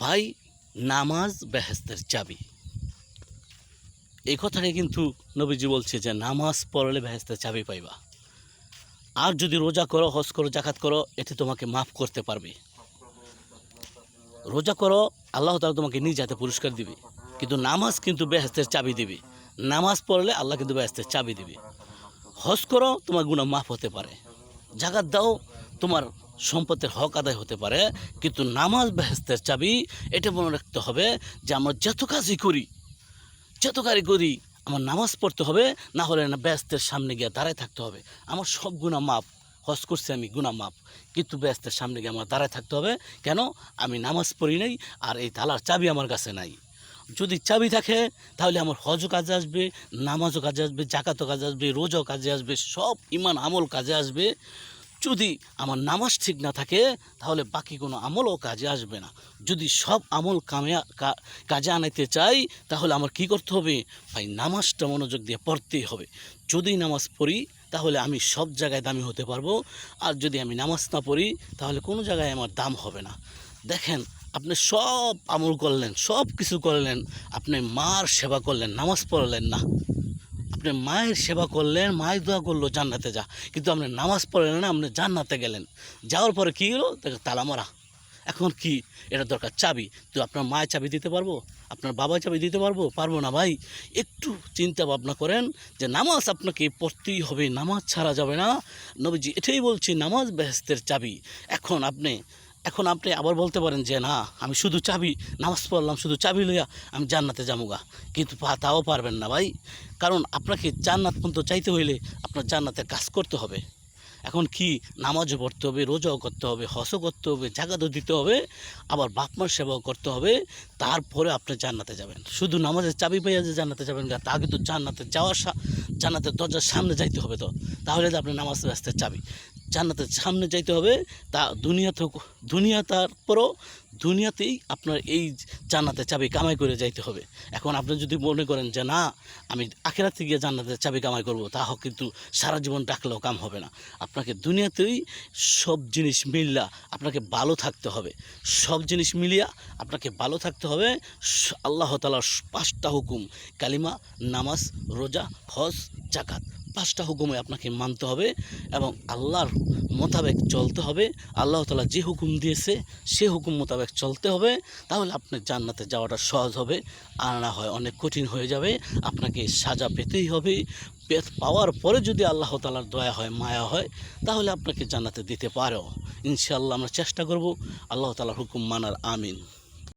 ভাই, নামাজ বেহেস্তের চাবি। এই কথাটাই কিন্তু নবীজি বলছে যে, নামাজ পড়লে বেহেস্তের চাবি পাইবা। আর যদি রোজা করো, হজ করো জাকাত করো, এতে তোমাকে মাফ করতে পারবে। রোজা করো, আল্লাহ তালা তোমাকে নিজ হাতে পুরস্কার দিবে। কিন্তু নামাজ কিন্তু বেহেস্তের চাবি দিবে। নামাজ পড়লে আল্লাহ কিন্তু বেহেস্তের চাবি দিবে। হজ করো, তোমার গুণা মাফ হতে পারে। জাকাত দাও, তোমার সম্পদের হক আদায় হতে পারে, কিন্তু নামাজ বেহেস্তের চাবি, এটা মনে রাখতে হবে যে আমরা যত কাজই করি, যত কাজই করি, আমার নামাজ পড়তে হবে, না হলে না ব্যস্তের সামনে গিয়ে দাঁড়ায় থাকতে হবে। আমার সব গুণা মাপ হজ করছি আমি গুণা মাপ কিন্তু ব্যস্তের সামনে গিয়ে আমার দাঁড়ায় থাকতে হবে। কেন? আমি নামাজ পড়ি নাই আর এই তালার চাবি আমার কাছে নাই। যদি চাবি থাকে, তাহলে আমার হজও কাজে আসবে, নামাজও কাজে আসবে জাকাতও কাজে আসবে, রোজও কাজে আসবে, সব ইমান আমল কাজে আসবে। যদি আমার নামাজ ঠিক না থাকে, তাহলে বাকি কোনো আমলও কাজে আসবে না। যদি সব আমল কামে কাজে আনাইতে চাই, তাহলে আমার কি করতে হবে? ভাই, নামাজটা মনোযোগ দিয়ে পড়তেই হবে। যদি নামাজ পড়ি, তাহলে আমি সব জায়গায় দামি হতে পারব। আর যদি আমি নামাজ না পড়ি, তাহলে কোনো জায়গায় আমার দাম হবে না। দেখেন, আপনি সব আমল করলেন, সব কিছু করলেন, আপনি মার সেবা করলেন, নামাজ পড়লেন না। আপনি মায়ের সেবা করলেন, মায়ের দোয়া করল, জান্নাতে যা। কিন্তু আপনি নামাজ পড়লেন না, আপনি জান্নাতে গেলেন। যাওয়ার পরে কী হলো? তালা মারা। এখন কি? এটা দরকার চাবি। তো আপনার মায়ের চাবি দিতে পারব? আপনার বাবা চাবি দিতে পারব? পারব না ভাই। একটু চিন্তা ভাবনা করেন যে নামাজ আপনাকে পড়তেই হবে। নামাজ ছাড়া যাবে না। নবীজি এটাই বলছি, নামাজ বেহেস্তের চাবি। এখন আপনি এখন আপনি আবার বলতে পারেন যে, না, আমি শুধু চাবি, নামাজ পড়লাম, শুধু চাবি লইয়া আমি জান্নাতে যামুগা। কিন্তু তাও পারবেন না ভাই। কারণ আপনাকে জান্নাত পর্যন্ত চাইতে হইলে আপনার জান্নাতের কাজ করতে হবে। এখন কি নামাজও পড়তে হবে, রোজাও করতে হবে হসও করতে হবে জাগাতও দিতে হবে, আবার বাপমার সেবাও করতে হবে, তারপরে আপনি জান্নাতে যাবেন। শুধু নামাজের চাবি পাইয়া যে জান্নাতে যাবেন গা, তা কিন্তু জান্নাতে যাওয়ার জান্নাতের দরজার সামনে যাইতে হবে তো। তাহলে তো আপনি নামাজ ব্যস্তের চাবি। জান্নাতের সামনে যাইতে হবে, তা দুনিয়া তো দুনিয়া তারপরও দুনিয়াতেই আপনার এই জান্নাতের চাবি কামাই করে যাইতে হবে। এখন আপনি যদি মনে করেন যে, না, আমি আখেরাতে গিয়ে জান্নাতের চাবি কামাই করব তা হোক কিন্তু সারা জীবন ডাকলেও কাম হবে না। আপনাকে দুনিয়াতেই সব জিনিস মিললা আপনাকে ভালো থাকতে হবে। সব জিনিস মিলিয়া আপনাকে ভালো থাকতে হবে। আল্লাহ তালার পাঁচটা হুকুম, কালিমা, নামাজ, রোজা, হজ জাকাত পাঁচটা হুকুমে আপনাকে মানতে হবে এবং আল্লাহর মোতাবেক চলতে হবে। আল্লাহ তালা যে হুকুম দিয়েছে, সে হুকুম মোতাবেক চলতে হবে। তাহলে আপনার জান্নাতে যাওয়াটা সহজ হবে, আর না হয় অনেক কঠিন হয়ে যাবে। আপনাকে সাজা পেতেই হবে। পাওয়ার পরে যদি আল্লাহ তালার দয়া হয়, মায়া হয়, তাহলে আপনাকে জান্নাতে দিতে পারো ইনশাআল্লাহ আমরা চেষ্টা করব আল্লাহ তালার হুকুম মানার, আমিন।